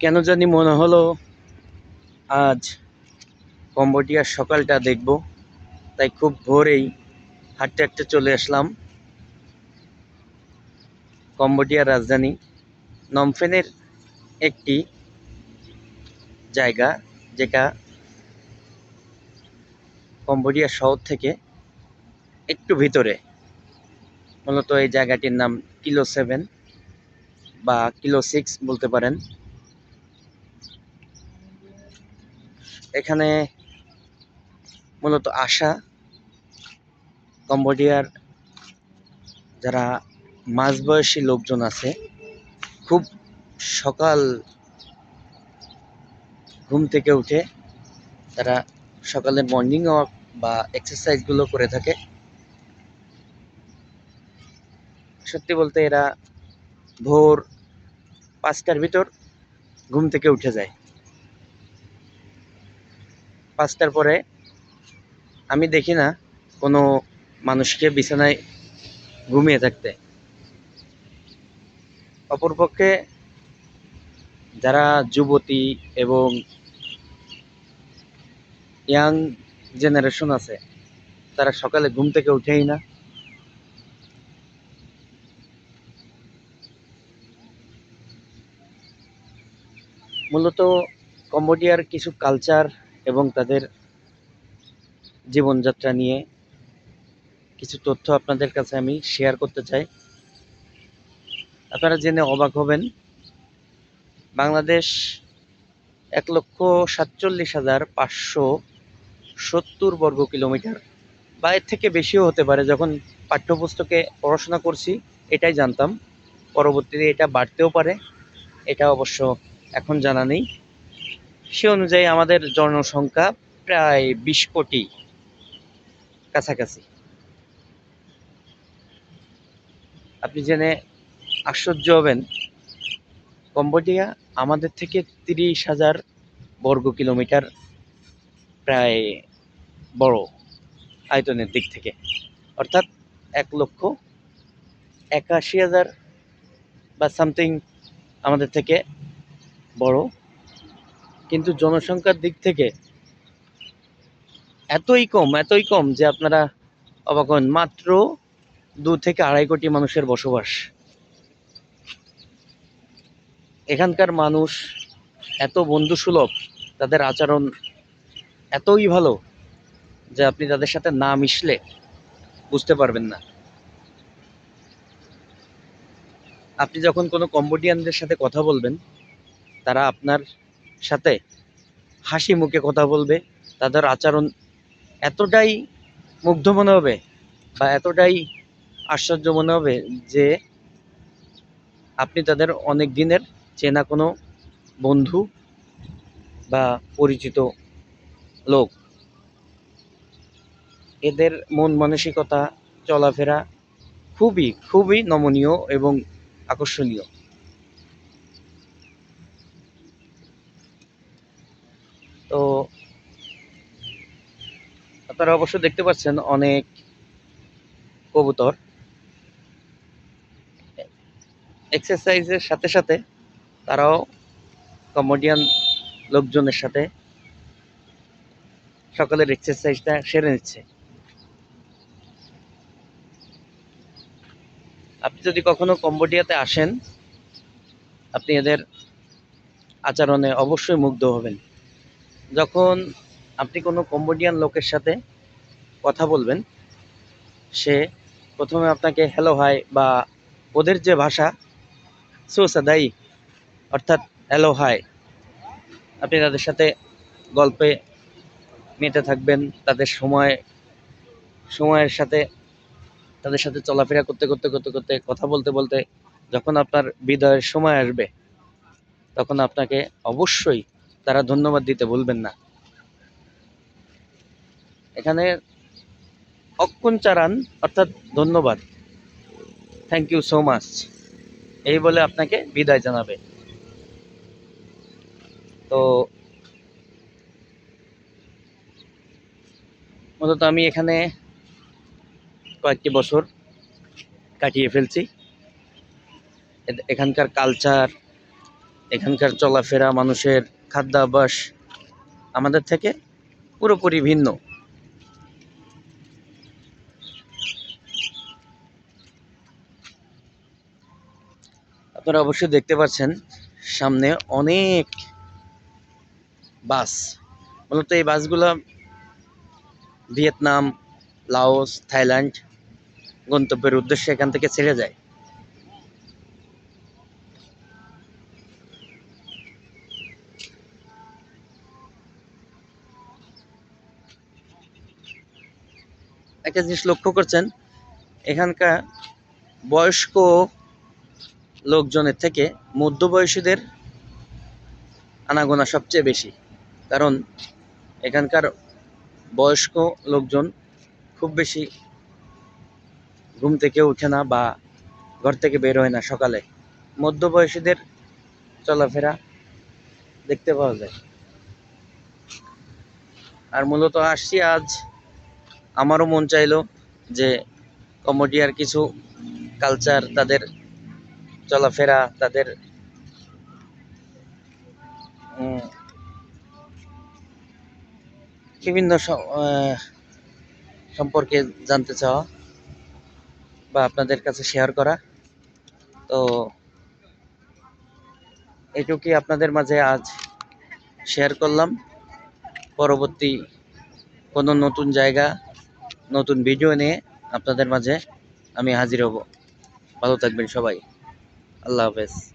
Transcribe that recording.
কেন জানি মনে হলো আজ কম্বোডিয়ার সকালটা দেখব। তাই খুব ভোরেই হাঁটতে হাঁটতে চলে আসলাম কম্বোডিয়ার রাজধানী নমফেনের একটি জায়গা যেটা কম্বোডিয়া শহর থেকে একটু ভিতরে। মূলত এই জায়গাটির নাম কিলো সেভেন বা কিলো সিক্স বলতে পারেন। এখানে মূলত আশা, কম্বোডিয়ার যারা মাঝবয়সী লোকজন আছে, খুব সকাল ঘুম থেকে উঠে তারা সকালের মর্নিং ওয়াক বা এক্সারসাইজগুলো করে থাকে। সত্যি বলতে এরা ভোর পাঁচটার ভিতর ঘুম থেকে উঠে যায়। পাঁচটার পরে আমি দেখি না কোনো মানুষকে বিছানায় ঘুমিয়ে থাকতে। অপরপক্ষে যারা যুবতী এবং ইয়াং জেনারেশন আছে, তারা সকালে ঘুম থেকে উঠেই না। মূলত কম্বোডিয়ার কিছু কালচার এবং তাদের জীবনযাত্রা নিয়ে কিছু তথ্য আপনাদের কাছে আমি শেয়ার করতে চাই। আপনারা জেনে অবাক হবেন, বাংলাদেশ এক লক্ষ সাতচল্লিশ হাজার পাঁচশো সত্তর বর্গ কিলোমিটার, বা এর থেকে বেশিও হতে পারে যখন পাঠ্যপুস্তকে পড়াশোনা করছি, এটাই জানতাম। পরবর্তীতে এটা বাড়তেও পারে, এটা অবশ্য এখন জানা নেই। সে অনুযায়ী আমাদের জনসংখ্যা প্রায় বিশ কোটি কাছাকাছি। আপনি জেনে আশ্চর্য হবেন, কম্বোডিয়া আমাদের থেকে তিরিশ হাজার বর্গ কিলোমিটার প্রায় বড় আয়তনের দিক থেকে। অর্থাৎ এক লক্ষ একাশি হাজার বা সামথিং আমাদের থেকে বড় কিন্তু জনসংখ্যার দিক থেকে এতই কম এতই কম যে আপনারা অবাক হন। মাত্র দু থেকে আড়াই কোটি মানুষের বসবাস। এখানকার মানুষ এত বন্ধুসুলভ, তাদের আচরণ এতই ভালো যে আপনি তাদের সাথে না মিশলে বুঝতে পারবেন না। আপনি যখন কোনো কম্বোডিয়ানদের সাথে কথা বলবেন, তারা আপনার সাথে হাসি মুখে কথা বলবে, তাদের আচরণ এতটাই মুগ্ধ মনে হবে বা এতটাই আশ্চর্য মনে হবে যে আপনি তাদের অনেক দিনের চেনা কোনো বন্ধু বা পরিচিত লোক। এদের মন মানসিকতা, চলাফেরা খুবই খুবই নমনীয় এবং আকর্ষণীয় তো আপনারা অবশ্য দেখতে পাচ্ছেন অনেক কবুতর। এক্সারসাইজের সাথে সাথে তারাও কমেডিয়ান লোকজনের সাথে সকালের এক্সারসাইজটা সেরে নিচ্ছে। আপনি যদি কখনো কম্বোডিয়াতে আসেন, আপনি এদের আচরণে অবশ্যই মুগ্ধ হবেন। যখন আপনি কোনো কম্বোডিয়ান লোকের সাথে কথা বলবেন, সে প্রথমে আপনাকে হ্যালো হাই বা ওদের যে ভাষা সুসাদাই অর্থাৎ হ্যালো হাই আপনি তাদের সাথে গল্পে মেতে থাকবেন, তাদের সময়, সময়ের সাথে, তাদের সাথে চলাফেরা করতে করতে করতে করতে, কথা বলতে বলতে যখন আপনার বিদায়ের সময় আসবে, তখন আপনাকে অবশ্যই তারা ধন্যবাদ দিতে ভুলবেন না। এখানে অক্ষণ চারান, অর্থাৎ ধন্যবাদ। থ্যাংক ইউ সো মাচ এই বলে আপনাকে বিদায় জানাবে। তো মূলত আমি এখানে কয়েকটি বছর কাটিয়ে ফেলছি। এখানকার কালচার এখানকার চলাফেরা, মানুষের খাদ্যাভ্যাস আমাদের থেকে পুরোপুরি ভিন্ন। আপনারা অবশ্যই দেখতে পাচ্ছেন, সামনে অনেক বাস। মূলত এই বাসগুলো ভিয়েতনাম, লাওস, থাইল্যান্ড গন্তব্যের উদ্দেশ্যে এখান থেকে ছেড়ে যায়। একটা জিনিস লক্ষ্য করছেন, এখানকার বয়স্ক লোকজনের থেকে মধ্যবয়সীদের আনাগোনা সবচেয়ে বেশি। কারণ এখানকার বয়স্ক লোকজন খুব বেশি ঘুম থেকে ওঠে না বা ঘর থেকে বের হয় না সকালে। মধ্যবয়সীদের চলাফেরা দেখতে পাওয়া যায়। আর মূলত আসছি আজ। আমারও মন চাইলো যে কম্বোডিয়ার কিছু কালচার তাদের চলাফেরা, তাদের বিভিন্ন সম্পর্কে জানতে চাওয়া বা আপনাদের কাছে শেয়ার করা। তো এটুকুই আপনাদের মাঝে আজ শেয়ার করলাম। পরবর্তী কোনো নতুন জায়গা, নতুন ভিডিও নিয়ে আপনাদের মাঝে আমি হাজির হব। ভালো থাকবেন সবাই। আল্লাহ হাফেজ